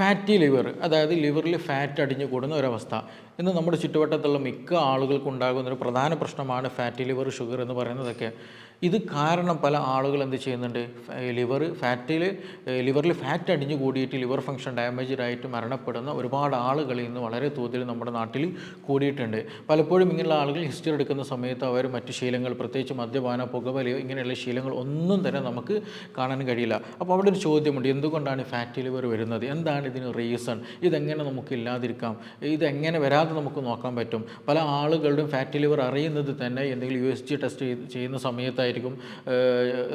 Fatty liver അതായത് ലിവറിൽ fat അടിഞ്ഞു കൂടുന്ന ഒരവസ്ഥ. ഇന്ന് നമ്മുടെ ചുറ്റുവട്ടത്തുള്ള മിക്ക ആളുകൾക്കുണ്ടാകുന്ന ഒരു പ്രധാന പ്രശ്നമാണ് ഫാറ്റി ലിവർ ഷുഗർ എന്ന് പറയുന്നതൊക്കെ. ഇത് കാരണം പല ആളുകൾ എന്ത് ചെയ്യുന്നുണ്ട്? ലിവർ ഫാറ്റിൽ ലിവറിൽ ഫാറ്റ് അടിഞ്ഞു കൂടിയിട്ട് ലിവർ ഫംഗ്ഷൻ ഡാമേജ്ഡ് ആയിട്ട് മരണപ്പെടുന്ന ഒരുപാട് ആളുകൾ ഇന്ന് വളരെ തോതിൽ നമ്മുടെ നാട്ടിൽ കൂടിയിട്ടുണ്ട്. പലപ്പോഴും ഇങ്ങനെയുള്ള ആളുകൾ ഹിസ്റ്ററി എടുക്കുന്ന സമയത്ത് അവർ മറ്റു ശീലങ്ങൾ പ്രത്യേകിച്ച് മദ്യപാന പുകവലിയോ ഇങ്ങനെയുള്ള ശീലങ്ങൾ ഒന്നും തന്നെ നമുക്ക് കാണാൻ കഴിയില്ല. അപ്പോൾ അവിടെ ഒരു ചോദ്യമുണ്ട്. എന്തുകൊണ്ടാണ് ഫാറ്റി ലിവർ വരുന്നത്? എന്താണ് ഇതിന് റീസൺ? ഇതെങ്ങനെ നമുക്ക് ഇല്ലാതിരിക്കാം? ഇതെങ്ങനെ വരാതെ നമുക്ക് നോക്കാൻ പറ്റും? പല ആളുകളുടെയും ഫാറ്റി ലിവർ അറിയുന്നത് തന്നെ എന്തെങ്കിലും യു എസ് ജി ടെസ്റ്റ് ചെയ്യുന്ന സമയത്തായിരിക്കും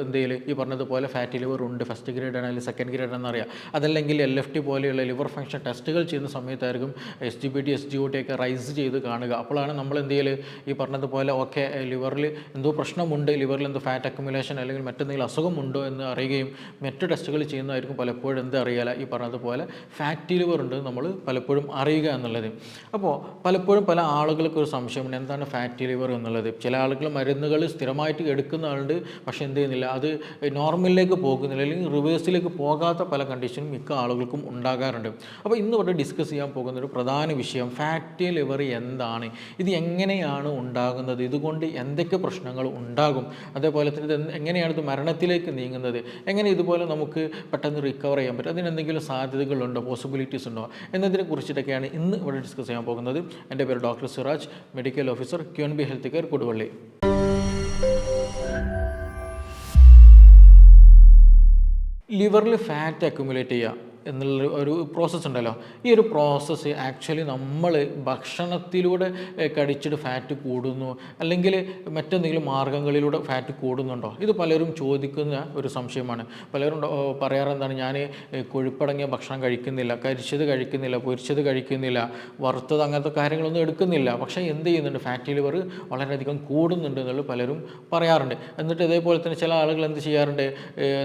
എന്തെങ്കിലും ഈ പറഞ്ഞതുപോലെ ഫാറ്റി ലിവർ ഉണ്ട് ഫസ്റ്റ് ഗ്രേഡ് ആണെങ്കിൽ സെക്കൻഡ് ഗ്രേഡ് ആണെന്നറിയാം അതല്ലെങ്കിൽ എൽ എഫ് ടി പോലെയുള്ള ലിവർ ഫംഗ്ഷൻ ടെസ്റ്റുകൾ ചെയ്യുന്ന സമയത്തായിരിക്കും S G B T S G O T ഒക്കെ റൈസ് ചെയ്ത് കാണുക. അപ്പോഴാണ് നമ്മൾ എന്തെങ്കിലും ഈ പറഞ്ഞതുപോലെ ഓക്കെ ലിവറിൽ എന്തോ പ്രശ്നമുണ്ട് ലിവറിൽ എന്തോ ഫാറ്റ് അക്യുമുലേഷൻ അല്ലെങ്കിൽ മറ്റെന്തെങ്കിലും അസുഖമുണ്ടോ എന്ന് അറിയുകയും മറ്റ് ടെസ്റ്റുകൾ ചെയ്യുന്നതായിരിക്കും പലപ്പോഴും എന്ത് അറിയാല? ഈ പറഞ്ഞതുപോലെ ഫാറ്റി ലിവർ ഉണ്ട് നമ്മൾ പലപ്പോഴും അറിയുക എന്നുള്ളത്. അപ്പോൾ പലപ്പോഴും പല ആളുകൾക്ക് ഒരു സംശയമുണ്ട്. എന്താണ് ഫാറ്റി ലിവർ എന്നുള്ളത്? ചില ആളുകൾ മരുന്നുകൾ സ്ഥിരമായിട്ട് എടുക്കുന്ന ആളുണ്ട് പക്ഷേ എന്ത് ചെയ്യുന്നില്ല. അത് നോർമലിലേക്ക് പോകുന്നില്ല അല്ലെങ്കിൽ റിവേഴ്സിലേക്ക് പോകാത്ത പല കണ്ടീഷനും മിക്ക ആളുകൾക്കും ഉണ്ടാകാറുണ്ട്. അപ്പോൾ ഇന്ന് ഇവിടെ ഡിസ്കസ് ചെയ്യാൻ പോകുന്ന ഒരു പ്രധാന വിഷയം ഫാറ്റി ലിവർ എന്താണ്? ഇത് എങ്ങനെയാണ് ഉണ്ടാകുന്നത്? ഇതുകൊണ്ട് എന്തൊക്കെ പ്രശ്നങ്ങൾ ഉണ്ടാകും? അതേപോലെ തന്നെ ഇത് എങ്ങനെയാണ് ഇത് മരണത്തിലേക്ക് നീങ്ങുന്നത്? എങ്ങനെ ഇതുപോലെ നമുക്ക് പെട്ടെന്ന് റിക്കവർ ചെയ്യാൻ പറ്റും? അതിനെന്തെങ്കിലും സാധ്യതകളുണ്ടോ? പോസിബിലിറ്റീസ് ഉണ്ടോ? എന്നതിനെ കുറിച്ചിട്ടൊക്കെയാണ് ഇന്ന് ഇവിടെ ഡിസ്കസ് ചെയ്യാൻ പോകുന്നത്. എന്റെ പേര് doctor Siraj medical officer Q N B health care Koduvally. ലിവറിൽ fat accumulate ചെയ്യുക. എന്നുള്ള ഒരു പ്രോസസ്സ് ഉണ്ടല്ലോ. ഈ ഒരു പ്രോസസ്സ് ആക്ച്വലി നമ്മൾ ഭക്ഷണത്തിലൂടെ കടിച്ചിട്ട് ഫാറ്റ് കൂടുന്നു അല്ലെങ്കിൽ മറ്റെന്തെങ്കിലും മാർഗങ്ങളിലൂടെ ഫാറ്റ് കൂടുന്നുണ്ടോ? ഇത് പലരും ചോദിക്കുന്ന ഒരു സംശയമാണ്. പലരും പറയാറെന്താണ് ഞാൻ കൊഴുപ്പടങ്ങിയ ഭക്ഷണം കഴിക്കുന്നില്ല കരിച്ചത് കഴിക്കുന്നില്ല പൊരിച്ചത് കഴിക്കുന്നില്ല വറുത്തത് അങ്ങനത്തെ കാര്യങ്ങളൊന്നും എടുക്കുന്നില്ല. പക്ഷേ എന്ത് ചെയ്യുന്നുണ്ട്? ഫാറ്റ് ലിവർ വളരെയധികം കൂടുന്നുണ്ട് എന്നുള്ളത് പലരും പറയാറുണ്ട്. എന്നിട്ട് ഇതേപോലെ തന്നെ ചില ആളുകൾ എന്ത് ചെയ്യാറുണ്ട്?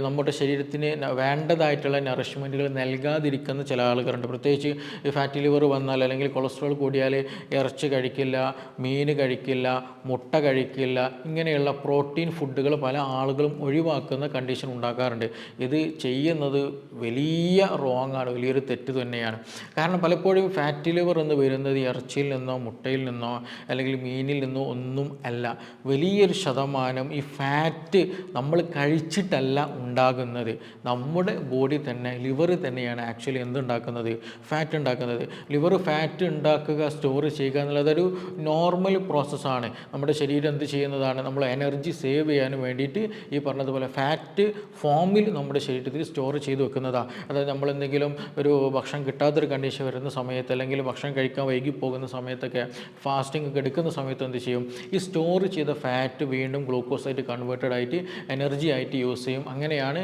നമ്മുടെ ശരീരത്തിന് വേണ്ടതായിട്ടുള്ള നറിഷ്മെന്റുകൾ നൽകാതിരിക്കുന്ന ചില ആളുകളുണ്ട്. പ്രത്യേകിച്ച് ഫാറ്റി ലിവർ വന്നാൽ അല്ലെങ്കിൽ കൊളസ്ട്രോൾ കൂടിയാൽ ഇറച്ചി കഴിക്കില്ല മീൻ കഴിക്കില്ല മുട്ട കഴിക്കില്ല ഇങ്ങനെയുള്ള പ്രോട്ടീൻ ഫുഡുകൾ പല ആളുകളും ഒഴിവാക്കുന്ന കണ്ടീഷൻ ഉണ്ടാക്കാറുണ്ട്. ഇത് ചെയ്യുന്നത് വലിയ റോങ് ആണ് വലിയൊരു തെറ്റ് തന്നെയാണ്. കാരണം പലപ്പോഴും ഫാറ്റി ലിവർ എന്ന് വരുന്നത് ഇറച്ചിയിൽ നിന്നോ മുട്ടയിൽ നിന്നോ അല്ലെങ്കിൽ മീനിൽ നിന്നോ ഒന്നും അല്ല. വലിയൊരു ശതമാനം ഈ ഫാറ്റ് നമ്മൾ കഴിച്ചിട്ടല്ല ഉണ്ടാകുന്നത്. നമ്മുടെ ബോഡി തന്നെ ലിവർ തന്നെയാണ് ആക്ച്വലി എന്തുണ്ടാക്കുന്നത്? ഫാറ്റ് ഉണ്ടാക്കുന്നത്. ലിവർ ഫാറ്റ് ഉണ്ടാക്കുക സ്റ്റോർ ചെയ്യുക എന്നുള്ളതൊരു നോർമൽ പ്രോസസ്സാണ് നമ്മുടെ ശരീരം എന്ത് ചെയ്യുന്നതാണ്? നമ്മൾ എനർജി സേവ് ചെയ്യാനും വേണ്ടിയിട്ട് ഈ പറഞ്ഞതുപോലെ ഫാറ്റ് ഫോമിൽ നമ്മുടെ ശരീരത്തിൽ സ്റ്റോർ ചെയ്ത് വെക്കുന്നതാണ് അതായത് നമ്മൾ എന്തെങ്കിലും ഒരു ഭക്ഷണം കിട്ടാത്തൊരു കണ്ടീഷൻ വരുന്ന സമയത്ത് അല്ലെങ്കിൽ ഭക്ഷണം കഴിക്കാൻ വൈകി പോകുന്ന സമയത്തൊക്കെ ഫാസ്റ്റിംഗ് ഒക്കെ എടുക്കുന്ന സമയത്ത് എന്ത് ചെയ്യും? ഈ സ്റ്റോർ ചെയ്ത ഫാറ്റ് വീണ്ടും ഗ്ലൂക്കോസ് ആയിട്ട് കൺവേർട്ടഡ് ആയിട്ട് എനർജി ആയിട്ട് യൂസ് ചെയ്യും. അങ്ങനെയാണ്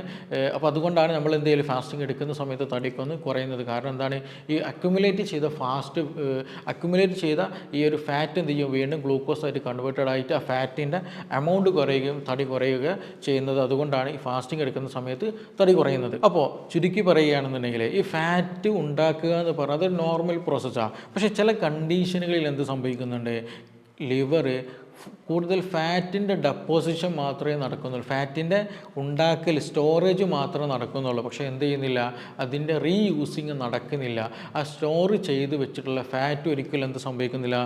അപ്പോൾ അതുകൊണ്ടാണ് നമ്മൾ എന്തെങ്കിലും ഫാസ്റ്റിംഗ് എടുക്കുന്ന സമയത്ത് തടിയൊക്കെ ഒന്ന് കുറയുന്നത്. കാരണം എന്താണ്? ഈ അക്യുമുലേറ്റ് ചെയ്ത ഫാസ്റ്റ് അക്യുമുലേറ്റ് ചെയ്ത ഈ ഒരു ഫാറ്റ് എന്ത് ചെയ്യും? വീണ്ടും ഗ്ലൂക്കോസ് ആയിട്ട് കൺവേർട്ടഡ് ആയിട്ട് ആ ഫാറ്റിന്റെ എമൗണ്ട് കുറയുകയും തടി കുറയുക ചെയ്യുന്നത്. അതുകൊണ്ടാണ് ഈ ഫാസ്റ്റിംഗ് എടുക്കുന്ന സമയത്ത് തടി കുറയുന്നത്. അപ്പോൾ ചുരുക്കി പറയുകയാണെന്നുണ്ടെങ്കിൽ ഈ ഫാറ്റ് ഉണ്ടാക്കുക എന്ന് പറയുന്നത് അതൊരു നോർമൽ പ്രോസസ്സാണ് പക്ഷേ ചില കണ്ടീഷനുകളിൽ എന്ത് സംഭവിക്കുന്നുണ്ട്? ലിവർ കൂടുതൽ ഫാറ്റിന്റെ ഡെപ്പോസിഷൻ മാത്രമേ നടക്കുന്നുള്ളൂ. ഫാറ്റിന്റെ ഉണ്ടാക്കൽ സ്റ്റോറേജ് മാത്രമേ നടക്കുന്നുള്ളൂ. പക്ഷേ എന്ത് ചെയ്യുന്നില്ല? അതിന്റെ റീയൂസിങ് നടക്കുന്നില്ല. ആ സ്റ്റോർ ചെയ്ത് വെച്ചിട്ടുള്ള ഫാറ്റ് ഒരിക്കലും എന്ത് സംഭവിക്കുന്നില്ല?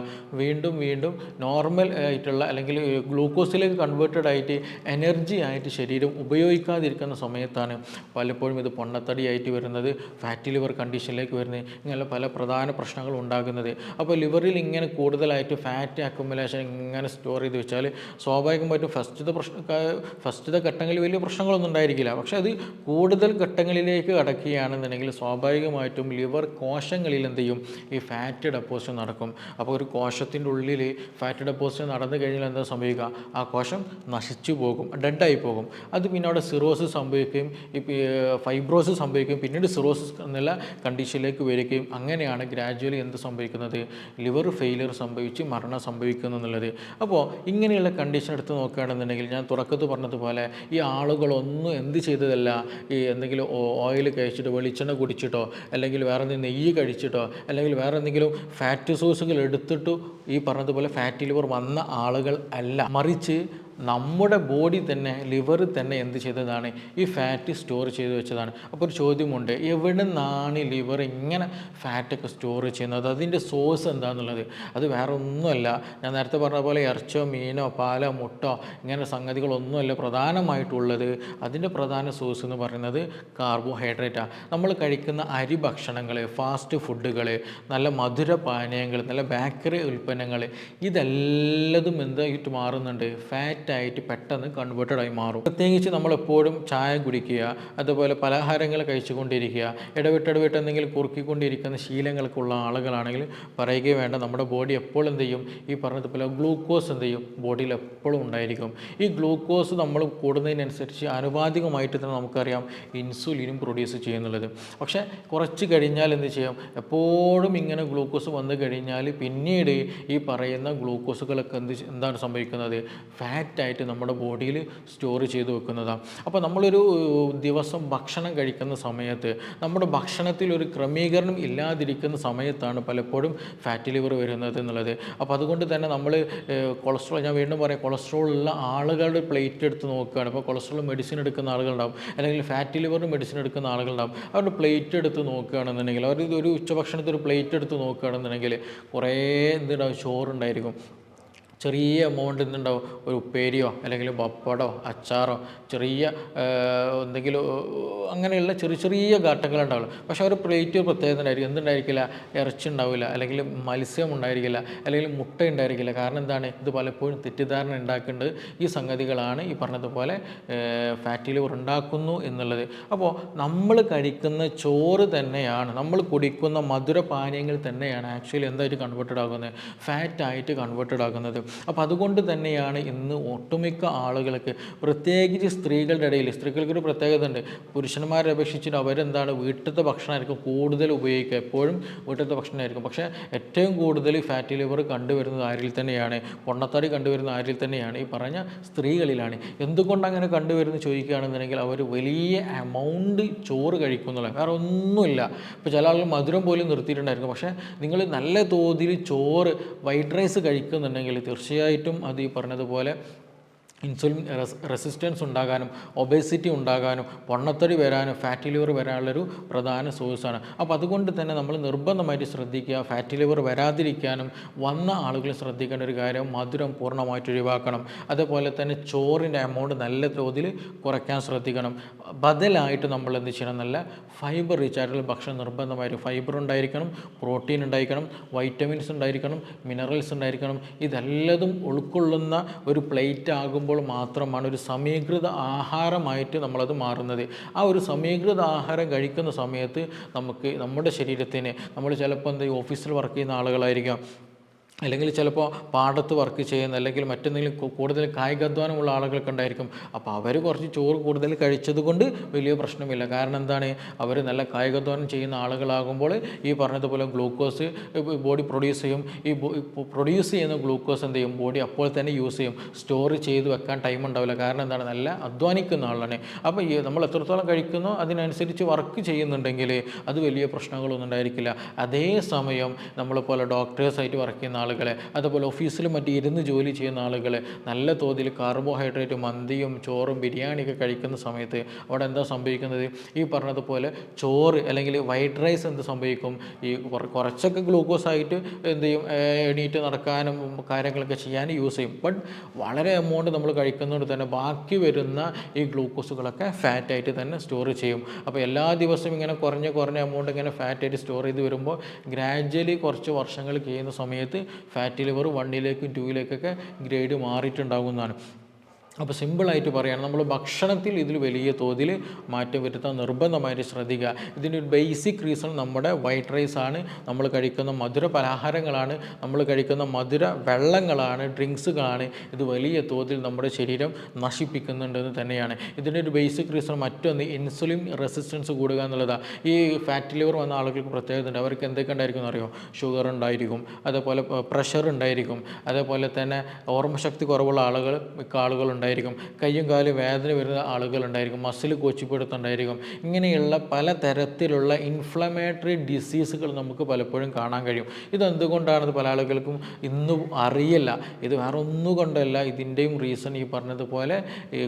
വീണ്ടും വീണ്ടും നോർമൽ ആയിട്ടുള്ള അല്ലെങ്കിൽ ഗ്ലൂക്കോസിലേക്ക് കൺവേർട്ടഡ് ആയിട്ട് എനർജി ആയിട്ട് ശരീരം ഉപയോഗിക്കാതിരിക്കുന്ന സമയത്താണ് പലപ്പോഴും ഇത് പൊണ്ണത്തടി ആയിട്ട് വരുന്നത് ഫാറ്റി ലിവർ കണ്ടീഷനിലേക്ക് വരുന്നത് ഇങ്ങനെ പല പ്രധാന പ്രശ്നങ്ങളും ഉണ്ടാകുന്നത്. അപ്പോൾ ലിവറിൽ ഇങ്ങനെ കൂടുതലായിട്ട് ഫാറ്റ് അക്കുമുലേഷൻ ഇങ്ങനെ സ്റ്റോർ ചെയ്ത് വെച്ചാൽ സ്വാഭാവികമായിട്ടും ഫസ്റ്റത്തെ പ്രശ്ന ഫസ്റ്റത്തെ ഘട്ടങ്ങളിൽ വലിയ പ്രശ്നങ്ങളൊന്നും ഉണ്ടായിരിക്കില്ല. പക്ഷേ അത് കൂടുതൽ ഘട്ടങ്ങളിലേക്ക് കടക്കുകയാണെന്നുണ്ടെങ്കിൽ സ്വാഭാവികമായിട്ടും ലിവർ കോശങ്ങളിൽ എന്ത് ചെയ്യും? ഈ ഫാറ്റ് ഡെപ്പോസിറ്റ് നടക്കും. അപ്പോൾ ഒരു കോശത്തിന്റെ ഉള്ളിൽ ഫാറ്റ് ഡെപ്പോസിറ്റ് നടന്നു കഴിഞ്ഞാൽ എന്താ സംഭവിക്കുക? ആ കോശം നശിച്ചു പോകും ഡെഡായി പോകും. അത് പിന്നെ അവിടെ സിറോസിസ് സംഭവിക്കുകയും ഫൈബ്രോസിസ് സംഭവിക്കുകയും പിന്നീട് സിറോസിസ് എന്നുള്ള കണ്ടീഷനിലേക്ക് വരികയും അങ്ങനെയാണ് ഗ്രാജുവലി എന്ത് സംഭവിക്കുന്നത്? ലിവർ ഫെയിലിയർ സംഭവിച്ച് മരണം സംഭവിക്കുന്നു എന്നുള്ളത്. അപ്പോൾ ഇങ്ങനെയുള്ള കണ്ടീഷൻ എടുത്ത് നോക്കുകയാണെന്നുണ്ടെങ്കിൽ ഞാൻ തുറക്കത്ത് പറഞ്ഞതുപോലെ ഈ ആളുകളൊന്നും എന്ത് ചെയ്തതല്ല? ഈ എന്തെങ്കിലും ഓയിൽ കഴിച്ചിട്ടോ വെളിച്ചെണ്ണ കുടിച്ചിട്ടോ അല്ലെങ്കിൽ വേറെ എന്തെങ്കിലും നെയ്യ് കഴിച്ചിട്ടോ അല്ലെങ്കിൽ വേറെ എന്തെങ്കിലും ഫാറ്റ് സോഴ്സുകൾ എടുത്തിട്ടോ ഈ പറഞ്ഞതുപോലെ ഫാറ്റ് ലിവർ വന്ന ആളുകൾ അല്ല. മറിച്ച് നമ്മുടെ ബോഡി തന്നെ ലിവർ തന്നെ എന്ത് ചെയ്തതാണ്? ഈ ഫാറ്റ് സ്റ്റോർ ചെയ്ത് വെച്ചതാണ്. അപ്പോൾ ഒരു ചോദ്യമുണ്ട്. എവിടെ നിന്നാണ് ലിവർ ഇങ്ങനെ ഫാറ്റൊക്കെ സ്റ്റോർ ചെയ്യുന്നത്? അതിന്റെ സോഴ്സ് എന്താണെന്നുള്ളത് അത് വേറെ ഒന്നുമല്ല ഞാൻ നേരത്തെ പറഞ്ഞ പോലെ ഇറച്ചോ മീനോ പാലോ മുട്ടോ ഇങ്ങനെ സംഗതികളൊന്നുമല്ല പ്രധാനമായിട്ടുള്ളത്. അതിന്റെ പ്രധാന സോഴ്സ് എന്ന് പറയുന്നത് കാർബോഹൈഡ്രേറ്റാണ് നമ്മൾ കഴിക്കുന്ന അരി ഭക്ഷണങ്ങൾ ഫാസ്റ്റ് ഫുഡുകൾ നല്ല മധുര പാനീയങ്ങൾ നല്ല ബേക്കറി ഉൽപ്പന്നങ്ങൾ ഇതെല്ലതും എന്തായിട്ട് മാറുന്നുണ്ട്? ഫാറ്റായിട്ട് പെട്ടെന്ന് കൺവേർട്ടഡ് ആയി മാറും. പ്രത്യേകിച്ച് നമ്മളെപ്പോഴും ചായ കുടിക്കുക അതുപോലെ പലഹാരങ്ങൾ കഴിച്ചുകൊണ്ടിരിക്കുക ഇടവിട്ടിടവിട്ട് എന്തെങ്കിലും കുറുക്കിക്കൊണ്ടിരിക്കുന്ന ശീലങ്ങൾക്കുള്ള ആളുകളാണെങ്കിൽ പറയുകയും വേണ്ട. നമ്മുടെ ബോഡി എപ്പോഴും എന്ത് ചെയ്യും? ഈ പറഞ്ഞതുപോലെ ഗ്ലൂക്കോസ് എന്ത് ചെയ്യും? ബോഡിയിൽ എപ്പോഴും ഉണ്ടായിരിക്കും. ഈ ഗ്ലൂക്കോസ് നമ്മൾ കൂടുന്നതിനനുസരിച്ച് ആനുപാതികമായിട്ട് തന്നെ നമുക്കറിയാം ഇൻസുലിനും പ്രൊഡ്യൂസ് ചെയ്യുന്നുള്ളത്. പക്ഷേ കുറച്ച് കഴിഞ്ഞാൽ എന്ത് ചെയ്യും? എപ്പോഴും ഇങ്ങനെ ഗ്ലൂക്കോസ് വന്നു കഴിഞ്ഞാൽ പിന്നീട് ഈ പറയുന്ന ഗ്ലൂക്കോസുകളൊക്കെ എന്ത് എന്താണ് സംഭവിക്കുന്നത്? ഫാറ്റായിട്ട് നമ്മുടെ ബോഡിയിൽ സ്റ്റോർ ചെയ്ത് വെക്കുന്നതാണ് അപ്പോൾ നമ്മളൊരു ദിവസം ഭക്ഷണം കഴിക്കുന്ന സമയത്ത് നമ്മുടെ ഭക്ഷണത്തിൽ ഒരു ക്രമീകരണം ഇല്ലാതിരിക്കുന്ന സമയത്താണ് പലപ്പോഴും ഫാറ്റ് ലിവർ വരുന്നത് എന്നുള്ളത്. അപ്പോൾ അതുകൊണ്ട് തന്നെ നമ്മൾ കൊളസ്ട്രോൾ ഞാൻ വീണ്ടും പറയാം കൊളസ്ട്രോൾ ഉള്ള ആളുകളുടെ പ്ലേറ്റ് എടുത്ത് നോക്കുകയാണ്. ഇപ്പോൾ കൊളസ്ട്രോൾ മെഡിസിൻ എടുക്കുന്ന ആളുകളുണ്ടാവും. അല്ലെങ്കിൽ ഫാറ്റ് ലിവറിന് മെഡിസിൻ എടുക്കുന്ന ആളുകളുണ്ടാവും. അവരുടെ പ്ലേറ്റ് എടുത്ത് നോക്കുകയാണെന്നുണ്ടെങ്കിൽ അവർ ഒരു ഉച്ചഭക്ഷണത്തിൽ ഒരു പ്ലേറ്റ് എടുത്ത് നോക്കുകയാണെന്നുണ്ടെങ്കിൽ കുറേ എന്തുണ്ടാവും? ചോറുണ്ടായിരിക്കും. ചെറിയ എമൗണ്ടിൽ നിന്നുണ്ടാവും. ഒരു ഉപ്പേരിയോ അല്ലെങ്കിൽ പപ്പടോ അച്ചാറോ ചെറിയ എന്തെങ്കിലും അങ്ങനെയുള്ള ചെറിയ ചെറിയ ഘട്ടങ്ങളുണ്ടാവുള്ളൂ പക്ഷേ ഒരു പ്ലേറ്റ് പ്രത്യേകത ഉണ്ടായിരിക്കും. എന്തുണ്ടായിരിക്കില്ല? ഇറച്ചി ഉണ്ടാവില്ല. അല്ലെങ്കിൽ മത്സ്യം ഉണ്ടായിരിക്കില്ല. അല്ലെങ്കിൽ മുട്ട ഉണ്ടായിരിക്കില്ല. കാരണം എന്താണ്? ഇത് പലപ്പോഴും തെറ്റിദ്ധാരണ ഉണ്ടാക്കേണ്ടത് ഈ സംഗതികളാണ്. ഈ പറഞ്ഞതുപോലെ ഫാറ്റി ലിവർ ഉണ്ടാക്കുന്നു എന്നുള്ളത്. അപ്പോൾ നമ്മൾ കഴിക്കുന്ന ചോറ് തന്നെയാണ് നമ്മൾ കുടിക്കുന്ന മധുരപാനീയങ്ങൾ തന്നെയാണ് ആക്ച്വലി എന്തായിട്ട് കൺവേർട്ടഡ് ആകുന്നത്? ഫാറ്റായിട്ട് കൺവേർട്ടഡ് ആകുന്നത്. അപ്പോൾ അതുകൊണ്ട് തന്നെയാണ് ഇന്ന് ഒട്ടുമിക്ക ആളുകൾക്ക് പ്രത്യേകിച്ച് സ്ത്രീകളുടെ ഇടയിൽ സ്ത്രീകൾക്കൊരു പ്രത്യേകത ഉണ്ട്. പുരുഷന്മാരെ അപേക്ഷിച്ചിട്ട് അവരെന്താണ് വീട്ടിലത്തെ ഭക്ഷണമായിരിക്കും കൂടുതൽ ഉപയോഗിക്കുക. എപ്പോഴും വീട്ടിലത്തെ ഭക്ഷണമായിരിക്കും. പക്ഷേ ഏറ്റവും കൂടുതൽ ഫാറ്റി ലിവർ കണ്ടുവരുന്നത് ആരിൽ തന്നെയാണ് പൊണ്ണത്തടി കണ്ടുവരുന്ന ആരിൽ തന്നെയാണ് ഈ പറഞ്ഞ സ്ത്രീകളിലാണ്. എന്തുകൊണ്ട് അങ്ങനെ കണ്ടുവരുന്നു ചോദിക്കുകയാണെന്നുണ്ടെങ്കിൽ അവർ വലിയ എമൗണ്ട് ചോറ് കഴിക്കുന്നുള്ള വേറെ ഒന്നുമില്ല. ഇപ്പോൾ ചില ആളുകൾ മധുരം പോലും നിർത്തിയിട്ടുണ്ടായിരിക്കും. പക്ഷേ നിങ്ങൾ നല്ല തോതിൽ ചോറ് വൈറ്റ് റൈസ് കഴിക്കുന്നുണ്ടെങ്കിൽ തീർച്ചയായിട്ടും അത് ഈ പറഞ്ഞതുപോലെ ഇൻസുലിൻ റെസിസ്റ്റൻസ് ഉണ്ടാകാനും ഒബേസിറ്റി ഉണ്ടാകാനും പൊണ്ണത്തടി വരാനും ഫാറ്റി ലിവർ വരാനുള്ളൊരു പ്രധാന സോഴ്സാണ്. അപ്പോൾ അതുകൊണ്ട് തന്നെ നമ്മൾ നിർബന്ധമായിട്ട് ശ്രദ്ധിക്കുക ഫാറ്റി ലിവർ വരാതിരിക്കാനും വന്ന ആളുകൾ ശ്രദ്ധിക്കേണ്ട ഒരു കാര്യം മധുരം പൂർണമായിട്ട് ഒഴിവാക്കണം. അതേപോലെ തന്നെ ചോറിന്റെ എമൗണ്ട് നല്ല തോതിൽ കുറയ്ക്കാൻ ശ്രദ്ധിക്കണം. ബദലായിട്ട് നമ്മൾ എന്ത് ചെയ്യണം? നല്ല ഫൈബർ റിച്ച് ആയിട്ടുള്ള ഭക്ഷണം നിർബന്ധമായിട്ട് ഫൈബർ ഉണ്ടായിരിക്കണം പ്രോട്ടീൻ ഉണ്ടായിരിക്കണം വൈറ്റമിൻസ് ഉണ്ടായിരിക്കണം മിനറൽസ് ഉണ്ടായിരിക്കണം. ഇതെല്ലതും ഉൾക്കൊള്ളുന്ന ഒരു പ്ലേറ്റ് ആകുമ്പോൾ മാത്രമാണ് ഒരു സമീകൃത ആഹാരമായിട്ട് നമ്മളത് മാറുന്നത്. ആ ഒരു സമീകൃത ആഹാരം കഴിക്കുന്ന സമയത്ത് നമുക്ക് നമ്മുടെ ശരീരത്തിന് നമ്മൾ ചിലപ്പോൾ എന്താ ഓഫീസിൽ വർക്ക് ചെയ്യുന്ന ആളുകളായിരിക്കാം അല്ലെങ്കിൽ ചിലപ്പോൾ പാടത്ത് വർക്ക് ചെയ്യുന്ന അല്ലെങ്കിൽ മറ്റെന്തെങ്കിലും കൂടുതൽ കായികാധ്വാനമുള്ള ആളുകൾക്ക് ഉണ്ടായിരിക്കും. അപ്പോൾ അവർ കുറച്ച് ചോറ് കൂടുതൽ കഴിച്ചത് കൊണ്ട് വലിയ പ്രശ്നമില്ല. കാരണം എന്താണ്? അവർ നല്ല കായികാധ്വാനം ചെയ്യുന്ന ആളുകളാകുമ്പോൾ ഈ പറഞ്ഞതുപോലെ ഗ്ലൂക്കോസ് ബോഡി പ്രൊഡ്യൂസ് ചെയ്യും. ഈ പ്രൊഡ്യൂസ് ചെയ്യുന്ന ഗ്ലൂക്കോസ് എന്ത് ചെയ്യും? ബോഡി അപ്പോൾ തന്നെ യൂസ് ചെയ്യും. സ്റ്റോർ ചെയ്ത് വെക്കാൻ ടൈം ഉണ്ടാവില്ല. കാരണം എന്താണ്? നല്ല അധ്വാനിക്കുന്ന ആളാണ്. അപ്പോൾ ഈ നമ്മൾ എത്രത്തോളം കഴിക്കുന്നോ അതിനനുസരിച്ച് വർക്ക് ചെയ്യുന്നുണ്ടെങ്കിൽ അത് വലിയ പ്രശ്നങ്ങളൊന്നും ഉണ്ടായിരിക്കില്ല. അതേസമയം നമ്മളെപ്പോലെ ഡോക്ടേഴ്സായിട്ട് വർക്ക് ചെയ്യുന്ന ആളുകളെ. അതുപോലെ ഓഫീസിലും മറ്റും ഇരുന്ന് ജോലി ചെയ്യുന്ന ആളുകളെ. നല്ല തോതിൽ കാർബോഹൈഡ്രേറ്റ് മന്തിയും ചോറും ബിരിയാണിയൊക്കെ കഴിക്കുന്ന സമയത്ത് അവിടെ എന്താ സംഭവിക്കുന്നത്? ഈ പറഞ്ഞതുപോലെ ചോറ് അല്ലെങ്കിൽ വൈറ്റ് റൈസ് എന്ത് സംഭവിക്കും? ഈ കുറച്ചൊക്കെ ഗ്ലൂക്കോസ് ആയിട്ട് എന്ത് ചെയ്യും? എണീറ്റ് നടക്കാനും കാര്യങ്ങളൊക്കെ ചെയ്യാനും യൂസ് ചെയ്യും. ബട്ട് വളരെ എമൗണ്ട് നമ്മൾ കഴിക്കുന്നതുകൊണ്ട് തന്നെ ബാക്കി വരുന്ന ഈ ഗ്ലൂക്കോസുകളൊക്കെ ഫാറ്റായിട്ട് തന്നെ സ്റ്റോർ ചെയ്യും. അപ്പോൾ എല്ലാ ദിവസവും ഇങ്ങനെ കുറഞ്ഞ കുറഞ്ഞ എമൗണ്ട് ഇങ്ങനെ ഫാറ്റായിട്ട് സ്റ്റോർ ചെയ്ത് വരുമ്പോൾ ഗ്രാജ്വലി കുറച്ച് വർഷങ്ങൾ കഴിയുന്ന സമയത്ത് ഫാറ്റി ലിവർ വണ്ണിലേക്കും ടൂയിലേക്കൊക്കെ ഗ്രേഡ് മാറിയിട്ടുണ്ടാകുന്നതാണ് അപ്പോൾ സിമ്പിളായിട്ട് പറയുകയാണ് നമ്മൾ ഭക്ഷണത്തിൽ ഇതിൽ വലിയ തോതിൽ മാറ്റം വരുത്താൻ നിർബന്ധമായിട്ട് ശ്രദ്ധിക്കുക. ഇതിന്റെ ഒരു ബേസിക് റീസൺ നമ്മുടെ വൈറ്റ് റൈസ് ആണ്. നമ്മൾ കഴിക്കുന്ന മധുര പലഹാരങ്ങളാണ്. നമ്മൾ കഴിക്കുന്ന മധുര വെള്ളങ്ങളാണ് ഡ്രിങ്ക്സുകളാണ് ഇത് വലിയ തോതിൽ നമ്മുടെ ശരീരം നശിപ്പിക്കുന്നുണ്ടെന്ന് തന്നെയാണ്. ഇതിന്റെ ഒരു ബേസിക് റീസൺ മറ്റൊന്ന് ഇൻസുലിൻ റെസിസ്റ്റൻസ് കൂടുക എന്നുള്ളതാണ് ഈ ഫാറ്റ് ലിവർ വന്ന ആളുകൾക്ക് പ്രത്യേകത ഉണ്ട്. അവർക്ക് എന്തൊക്കെ ഉണ്ടായിരിക്കും എന്നറിയോ? ഷുഗർ ഉണ്ടായിരിക്കും. അതേപോലെ പ്രഷർ ഉണ്ടായിരിക്കും. അതേപോലെ തന്നെ ഓർമ്മശക്തി കുറവുള്ള ആളുകൾ മിക്ക ആളുകൾ ഉണ്ടായിരിക്കും. കൈയും കാലും വേദന വരുന്ന ആളുകളുണ്ടായിരിക്കും. മസിൽ കോച്ചിപ്പെടുത്തുണ്ടായിരിക്കും ഇങ്ങനെയുള്ള പല തരത്തിലുള്ള ഇൻഫ്ലമേറ്ററി ഡിസീസുകൾ നമുക്ക് പലപ്പോഴും കാണാൻ കഴിയും. ഇതെന്തുകൊണ്ടാണെന്ന് പല ആളുകൾക്കും ഇന്നും അറിയില്ല. ഇത് വേറെ ഒന്നും കൊണ്ടല്ല. ഇതിന്റെയും റീസൺ ഈ പറഞ്ഞതുപോലെ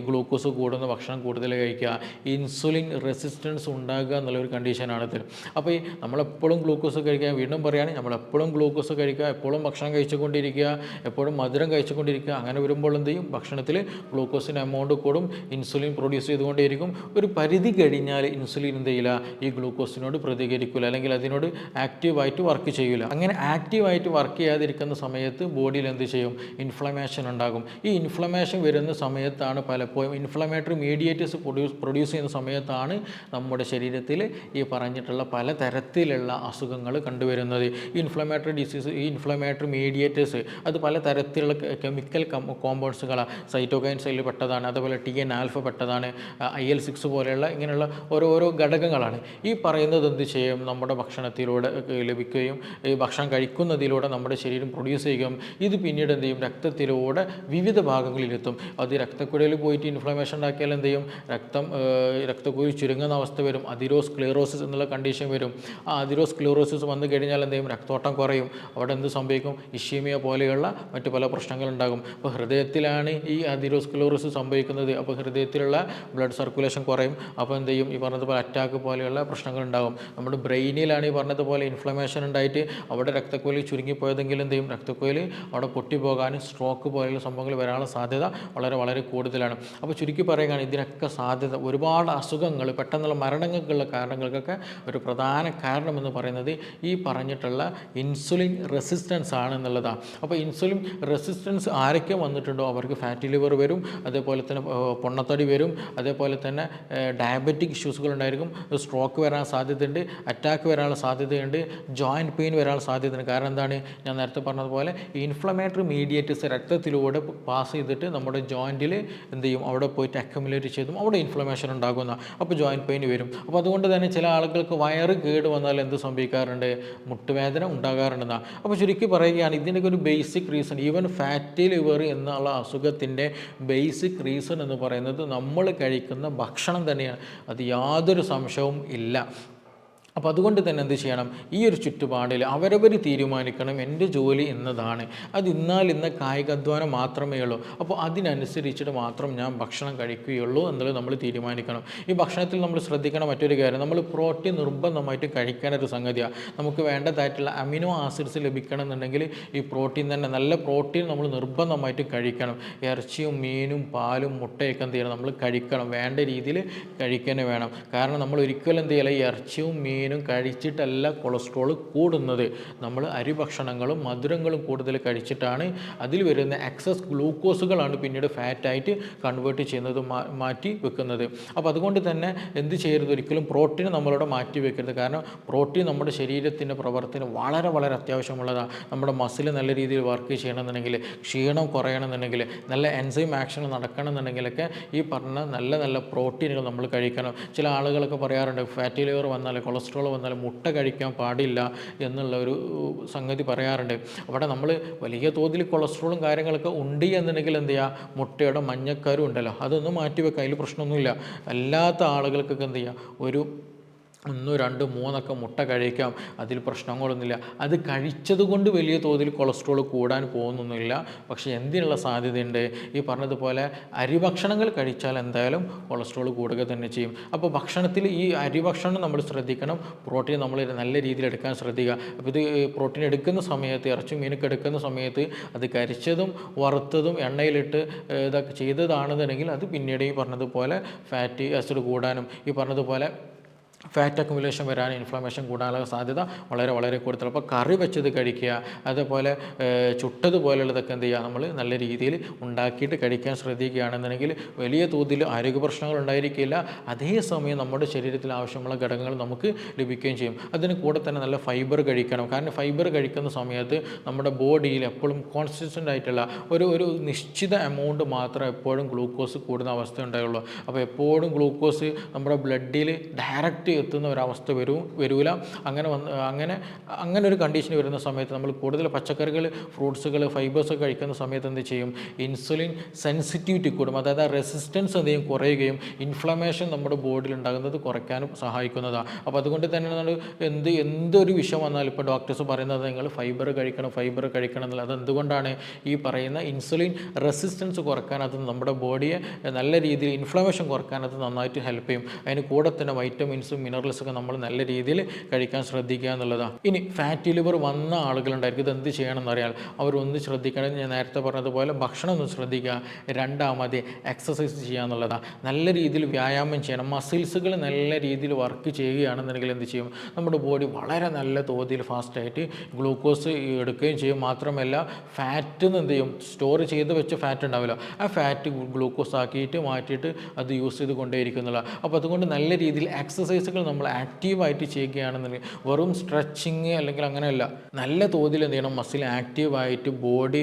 ഗ്ലൂക്കോസ് കൂടുന്ന ഭക്ഷണം കൂടുതൽ കഴിക്കുക ഇൻസുലിൻ റെസിസ്റ്റൻസ് ഉണ്ടാകുക എന്നുള്ളൊരു കണ്ടീഷനാണ് ഇതിൽ അപ്പോൾ ഈ നമ്മളെപ്പോഴും ഗ്ലൂക്കോസ് കഴിക്കുക വീണ്ടും പറയുകയാണെങ്കിൽ നമ്മളെപ്പോഴും ഗ്ലൂക്കോസ് കഴിക്കുക എപ്പോഴും ഭക്ഷണം കഴിച്ചുകൊണ്ടിരിക്കുക എപ്പോഴും മധുരം കഴിച്ചുകൊണ്ടിരിക്കുക അങ്ങനെ വരുമ്പോൾ എന്ത് ചെയ്യും? ഭക്ഷണത്തിൽ ഗ്ലൂക്കോസിന്റെ എമൗണ്ട് കൂടും ഇൻസുലിൻ പ്രൊഡ്യൂസ് ചെയ്തുകൊണ്ടേയിരിക്കും. ഒരു പരിധി കഴിഞ്ഞാൽ ഇൻസുലിൻ എന്ത് ചെയ്യില്ല? ഈ ഗ്ലൂക്കോസിനോട് പ്രതികരിക്കില്ല അല്ലെങ്കിൽ അതിനോട് ആക്റ്റീവായിട്ട് വർക്ക് ചെയ്യില്ല അങ്ങനെ ആക്റ്റീവായിട്ട് വർക്ക് ചെയ്യാതിരിക്കുന്ന സമയത്ത് ബോഡിയിൽ എന്ത് ചെയ്യും? ഇൻഫ്ലമേഷൻ ഉണ്ടാകും. ഈ ഇൻഫ്ലമേഷൻ വരുന്ന സമയത്താണ് പലപ്പോഴും ഇൻഫ്ലമേറ്ററി മീഡിയേറ്റേഴ്സ് പ്രൊഡ്യൂസ് പ്രൊഡ്യൂസ് ചെയ്യുന്ന സമയത്താണ് നമ്മുടെ ശരീരത്തിൽ ഈ പറഞ്ഞിട്ടുള്ള പല തരത്തിലുള്ള അസുഖങ്ങൾ കണ്ടുവരുന്നത്. ഇൻഫ്ലമേറ്ററി ഡിസീസ് ഈ ഇൻഫ്ലമേറ്ററി മീഡിയേറ്റേഴ്സ് അത് പല തരത്തിലുള്ള കെമിക്കൽ കോമ്പൗണ്ട്സുകളാണ് സൈറ്റോകൈൻസിൽ പെട്ടതാണ് അതുപോലെ ടി എൻ ആൽഫ പെട്ടതാണ് ഐ എൽ സിക്സ് പോലെയുള്ള ഇങ്ങനെയുള്ള ഓരോരോ ഓരോ ഘടകങ്ങളാണ്. ഈ പറയുന്നത് എന്ത് ചെയ്യും? നമ്മുടെ ഭക്ഷണത്തിലൂടെ ലഭിക്കുകയും ഈ ഭക്ഷണം കഴിക്കുന്നതിലൂടെ നമ്മുടെ ശരീരം പ്രൊഡ്യൂസ് ചെയ്യുകയും ഇത് പിന്നീട് എന്ത് ചെയ്യും? രക്തത്തിലൂടെ വിവിധ ഭാഗങ്ങളിലെത്തും. അത് രക്തക്കുഴയിൽ പോയിട്ട് ഇൻഫ്ലമേഷൻ ഉണ്ടാക്കിയാൽ എന്ത് ചെയ്യും? രക്തം രക്തക്കുഴി ചുരുങ്ങുന്ന അവസ്ഥ വരും. അതിരോസ് ക്ലിയറോസിസ് എന്നുള്ള കണ്ടീഷൻ വരും. ആ അതിരോസ് ക്ലിയറോസിസ് വന്നു കഴിഞ്ഞാൽ എന്ത് ചെയ്യും? രക്തോട്ടം കുറയും. അവിടെ എന്ത് സംഭവിക്കും? ഇഷീമിയ പോലെയുള്ള മറ്റു പല പ്രശ്നങ്ങളുണ്ടാകും. അപ്പോൾ ഹൃദയത്തിലാണ് ഈ അതിരോസ്ക്ലോറിസ് സംഭവിക്കുന്നത് അപ്പോൾ ഹൃദയത്തിലുള്ള ബ്ലഡ് സർക്കുലേഷൻ കുറയും. അപ്പോൾ എന്ത് ചെയ്യും? ഈ പറഞ്ഞതുപോലെ അറ്റാക്ക് പോലെയുള്ള പ്രശ്നങ്ങൾ ഉണ്ടാകും നമ്മുടെ ബ്രെയിനിലാണ് ഈ പറഞ്ഞതുപോലെ ഇൻഫ്ലമേഷൻ ഉണ്ടായിട്ട് അവിടെ രക്തക്കൊലി ചുരുങ്ങിപ്പോയതെങ്കിൽ എന്ത് ചെയ്യും? രക്തക്കൊലി അവിടെ പൊട്ടിപ്പോകാനും സ്ട്രോക്ക് പോലെയുള്ള സംഭവങ്ങൾ വരാനുള്ള സാധ്യത വളരെ വളരെ കൂടുതലാണ്. അപ്പോൾ ചുരുക്കി പറയുകയാണ് ഇതിനൊക്കെ സാധ്യത ഒരുപാട് അസുഖങ്ങൾ പെട്ടെന്നുള്ള മരണങ്ങൾക്കുള്ള കാരണങ്ങൾക്കൊക്കെ ഒരു പ്രധാന കാരണം എന്ന് പറയുന്നത് ഈ പറഞ്ഞിട്ടുള്ള ഇൻസുലിൻ റെസിസ്റ്റൻസ് ആണ് എന്നുള്ളതാണ്. അപ്പോൾ ഇൻസുലിൻ റെസിസ്റ്റൻസ് ആരൊക്കെ വന്നിട്ടുണ്ടോ? അവർക്ക് ഫാറ്റി ലിവർ വരും അതേപോലെ തന്നെ പൊണ്ണത്തടി വരും അതേപോലെ തന്നെ ഡയബറ്റിക് ഇഷ്യൂസുകൾ ഉണ്ടായിരിക്കും സ്ട്രോക്ക് വരാൻ സാധ്യതയുണ്ട് അറ്റാക്ക് വരാനുള്ള സാധ്യതയുണ്ട് ജോയിന്റ് പെയിൻ വരാനുള്ള സാധ്യതയുണ്ട്. കാരണം എന്താണ്? ഞാൻ നേരത്തെ പറഞ്ഞതുപോലെ ഇൻഫ്ലമേറ്ററി മീഡിയേറ്റേഴ്സ് രക്തത്തിലൂടെ പാസ് ചെയ്തിട്ട് നമ്മുടെ ജോയിന്റിൽ എന്ത് ചെയ്യും? അവിടെ പോയിട്ട് അക്യുമുലേറ്റ് ചെയ്തും അവിടെ ഇൻഫ്ലമേഷൻ ഉണ്ടാകുന്ന അപ്പോൾ ജോയിന്റ് പെയിൻ വരും. അപ്പോൾ അതുകൊണ്ട് തന്നെ ചില ആളുകൾക്ക് വയറ് കേട് വന്നാൽ എന്ത് സംഭവിക്കാറുണ്ട്? മുട്ടുവേദന ഉണ്ടാകാറുണ്ടെന്നാണ് അപ്പോൾ ചുരുക്കി പറയുകയാണ് ഇതിന്റെയൊക്കെ ഒരു basic reason even fatty liver എന്നുള്ള അസുഖത്തിന്റെ ബേസിക് റീസൺ എന്ന് പറയുന്നത് നമ്മൾ കഴിക്കുന്ന ഭക്ഷണം തന്നെയാണ്. അത് യാതൊരു സംശയവും ഇല്ല. അപ്പോൾ അതുകൊണ്ട് തന്നെ എന്ത് ചെയ്യണം? ഈ ഒരു ചുറ്റുപാടിൽ അവരവർ തീരുമാനിക്കണം എന്റെ ജോലി എന്നതാണ്. അത് ഇന്നാൽ ഇന്ന കായികാധ്വാനം മാത്രമേ ഉള്ളൂ. അപ്പോൾ അതിനനുസരിച്ചിട്ട് മാത്രം ഞാൻ ഭക്ഷണം കഴിക്കുകയുള്ളൂ എന്നുള്ളത് നമ്മൾ തീരുമാനിക്കണം. ഈ ഭക്ഷണത്തിൽ നമ്മൾ ശ്രദ്ധിക്കണം മറ്റൊരു കാര്യം നമ്മൾ പ്രോട്ടീൻ നിർബന്ധമായിട്ട് കഴിക്കേണ്ട ഒരു സംഗതിയാണ് നമുക്ക് വേണ്ടതായിട്ടുള്ള അമിനോ ആസിഡ്സ് ലഭിക്കണം എന്നുണ്ടെങ്കിൽ ഈ പ്രോട്ടീൻ തന്നെ നല്ല പ്രോട്ടീൻ നമ്മൾ നിർബന്ധമായിട്ട് കഴിക്കണം. ഇറച്ചിയും മീനും പാലും മുട്ടയൊക്കെ എന്ത് ചെയ്യണം? നമ്മൾ കഴിക്കണം. വേണ്ട രീതിയിൽ കഴിക്കാനേ വേണം. കാരണം നമ്മൾ ഒരിക്കലും എന്ത് ചെയ്യില്ല ഇറച്ചിയും മീൻ മീനും കഴിച്ചിട്ടല്ല കൊളസ്ട്രോൾ കൂടുന്നത്. നമ്മൾ അരി ഭക്ഷണങ്ങളും മധുരങ്ങളും കൂടുതൽ കഴിച്ചിട്ടാണ് അതിൽ വരുന്ന എക്സസ് ഗ്ലൂക്കോസുകളാണ് പിന്നീട് ഫാറ്റായിട്ട് കൺവേർട്ട് ചെയ്യുന്നത് മാറ്റി വെക്കുന്നത്. അപ്പോൾ അതുകൊണ്ട് തന്നെ എന്ത് ചെയ്യരുത്? ഒരിക്കലും പ്രോട്ടീൻ നമ്മളോട് മാറ്റി വെക്കരുത്. കാരണം പ്രോട്ടീൻ നമ്മുടെ ശരീരത്തിന്റെ പ്രവർത്തനം വളരെ വളരെ അത്യാവശ്യമുള്ളതാണ്. നമ്മുടെ മസിൽ നല്ല രീതിയിൽ വർക്ക് ചെയ്യണമെന്നുണ്ടെങ്കിൽ ക്ഷീണം കുറയണമെന്നുണ്ടെങ്കിൽ നല്ല എൻസൈം ആക്ഷൻ നടക്കണമെന്നുണ്ടെങ്കിലൊക്കെ ഈ പറഞ്ഞ നല്ല നല്ല പ്രോട്ടീനുകൾ നമ്മൾ കഴിക്കണം. ചില ആളുകളൊക്കെ പറയാറുണ്ട് ഫാറ്റി ലിവർ വന്നാൽ കൊളസ്ട്രോൾ കൊളസ്ട്രോൾ വന്നാൽ മുട്ട കഴിക്കാൻ പാടില്ല എന്നുള്ള ഒരു സംഗതി പറയാറുണ്ട്. അവിടെ നമ്മൾ വലിയ തോതിൽ കൊളസ്ട്രോളും കാര്യങ്ങളൊക്കെ ഉണ്ട് എന്നുണ്ടെങ്കിൽ എന്ത് ചെയ്യുക മുട്ടയുടെ മഞ്ഞക്കാരും ഉണ്ടല്ലോ അതൊന്നും മാറ്റി വെക്കാം അതിൽ പ്രശ്നമൊന്നുമില്ല. അല്ലാത്ത ആളുകൾക്കൊക്കെ എന്ത് ചെയ്യുക ഒരു ഒന്ന് രണ്ട് മൂന്നൊക്കെ മുട്ട കഴിക്കാം അതിൽ പ്രശ്നങ്ങളൊന്നുമില്ല. അത് കഴിച്ചതുകൊണ്ട് വലിയ തോതിൽ കൊളസ്ട്രോൾ കൂടാൻ പോകുന്നൊന്നുമില്ല. പക്ഷേ എന്തിനുള്ള സാധ്യതയുണ്ട്? ഈ പറഞ്ഞതുപോലെ അരി ഭക്ഷണങ്ങൾ കഴിച്ചാൽ എന്തായാലും കൊളസ്ട്രോൾ കൂടുക തന്നെ ചെയ്യും. അപ്പോൾ ഭക്ഷണത്തിൽ ഈ അരി ഭക്ഷണം നമ്മൾ ശ്രദ്ധിക്കണം. പ്രോട്ടീൻ നമ്മൾ നല്ല രീതിയിൽ എടുക്കാൻ ശ്രദ്ധിക്കുക. അപ്പോൾ ഇത് പ്രോട്ടീൻ എടുക്കുന്ന സമയത്ത് ഇറച്ചി മീനൊക്കെ എടുക്കുന്ന സമയത്ത് അത് കരിച്ചതും വറുത്തതും എണ്ണയിലിട്ട് ഇതൊക്കെ ചെയ്തതാണെന്നുണ്ടെങ്കിൽ അത് പിന്നീട് ഈ പറഞ്ഞതുപോലെ ഫാറ്റി ആസിഡ് കൂടാനും ഈ പറഞ്ഞതുപോലെ ഫാറ്റ് അക്കുമുലേഷൻ വരാൻ ഇൻഫ്ലമേഷൻ കൂടാനുള്ള സാധ്യത വളരെ വളരെ കൂടുതൽ അപ്പോൾ കറി വെച്ചത് കഴിക്കുക അതുപോലെ ചുട്ടത് പോലുള്ളതൊക്കെ എന്ത് ചെയ്യുക നമ്മൾ നല്ല രീതിയിൽ ഉണ്ടാക്കിയിട്ട് കഴിക്കാൻ ശ്രദ്ധിക്കുകയാണെന്നുണ്ടെങ്കിൽ വലിയ തോതിൽ ആരോഗ്യ പ്രശ്നങ്ങൾ ഉണ്ടായിരിക്കില്ല. അതേസമയം നമ്മുടെ ശരീരത്തിൽ ആവശ്യമുള്ള ഘടകങ്ങൾ നമുക്ക് ലഭിക്കുകയും ചെയ്യും. അതിന് കൂടെ തന്നെ നല്ല ഫൈബർ കഴിക്കണം. കാരണം ഫൈബർ കഴിക്കുന്ന സമയത്ത് നമ്മുടെ ബോഡിയിൽ എപ്പോഴും കോൺസ്റ്റന്റ് ആയിട്ടുള്ള ഒരു ഒരു നിശ്ചിത എമൗണ്ട് മാത്രം എപ്പോഴും ഗ്ലൂക്കോസ് കൂടുന്ന അവസ്ഥ ഉണ്ടായുള്ളൂ അപ്പോൾ എപ്പോഴും ഗ്ലൂക്കോസ് നമ്മുടെ ബ്ലഡിൽ ഡയറക്റ്റ് എത്തുന്ന ഒരവസ്ഥ വരൂ വരൂല. അങ്ങനെ വന്ന് അങ്ങനെ അങ്ങനെ ഒരു കണ്ടീഷൻ വരുന്ന സമയത്ത് നമ്മൾ കൂടുതൽ പച്ചക്കറികൾ ഫ്രൂട്ട്സുകൾ ഫൈബേഴ്സ് കഴിക്കുന്ന സമയത്ത് എന്ത് ചെയ്യും? ഇൻസുലിൻ സെൻസിറ്റിവിറ്റി കൂടും. അതായത് റെസിസ്റ്റൻസ് എന്ത് കുറയുകയും ഇൻഫ്ലമേഷൻ നമ്മുടെ ബോഡിയിൽ ഉണ്ടാകുന്നത് കുറയ്ക്കാനും സഹായിക്കുന്നതാണ് അപ്പോൾ അതുകൊണ്ട് തന്നെ നമ്മൾ എന്ത് എന്തൊരു വിഷയം വന്നാലും ഇപ്പോൾ ഡോക്ടേഴ്സ് പറയുന്നത് നിങ്ങൾ ഫൈബർ കഴിക്കണം ഫൈബർ കഴിക്കണം എന്നുള്ളത് അതെന്തുകൊണ്ടാണ് ഈ പറയുന്ന ഇൻസുലിൻ റെസിസ്റ്റൻസ് കുറയ്ക്കാൻ അത് നമ്മുടെ ബോഡിയെ നല്ല രീതിയിൽ ഇൻഫ്ലമേഷൻ കുറയ്ക്കാൻ അത് നന്നായിട്ട് ഹെൽപ്പ് ചെയ്യും. അതിന് കൂടെ തന്നെ വൈറ്റമിൻസും മിനറൽസൊക്കെ നമ്മൾ നല്ല രീതിയിൽ കഴിക്കാൻ ശ്രദ്ധിക്കുക എന്നുള്ളതാണ് ഇനി ഫാറ്റി ലിവർ വന്ന ആളുകളുണ്ടായിരിക്കും. ഇത് എന്ത് അറിയാൽ അവരൊന്ന് ശ്രദ്ധിക്കണം. ഞാൻ നേരത്തെ പറഞ്ഞതുപോലെ ഭക്ഷണം ഒന്ന് ശ്രദ്ധിക്കുക. രണ്ടാമത് എക്സസൈസ് ചെയ്യുക എന്നുള്ളതാണ് നല്ല രീതിയിൽ വ്യായാമം ചെയ്യണം. മസിൽസുകൾ നല്ല രീതിയിൽ വർക്ക് ചെയ്യുകയാണെന്നുണ്ടെങ്കിൽ എന്ത് ചെയ്യും? നമ്മുടെ ബോഡി വളരെ നല്ല തോതിൽ ഫാസ്റ്റായിട്ട് ഗ്ലൂക്കോസ് എടുക്കുകയും ചെയ്യും. മാത്രമല്ല ഫാറ്റ് എന്ത് ചെയ്യും? സ്റ്റോർ ചെയ്ത് വെച്ച ഫാറ്റ് ഉണ്ടാവില്ല. ആ ഫാറ്റ് ഗ്ലൂക്കോസ് ആക്കിയിട്ട് മാറ്റിയിട്ട് അത് യൂസ് ചെയ്ത് കൊണ്ടേയിരിക്കുന്നുള്ള അപ്പോൾ അതുകൊണ്ട് നല്ല രീതിയിൽ എക്സസൈസുകൾ നമ്മൾ ആക്റ്റീവായിട്ട് ചെയ്യുകയാണെന്നുണ്ടെങ്കിൽ വെറും സ്ട്രെച്ചിങ് അല്ലെങ്കിൽ അങ്ങനെയല്ല നല്ല തോതിൽ എന്ത് ചെയ്യണം? മസിൽ ആക്റ്റീവായിട്ട് ബോഡി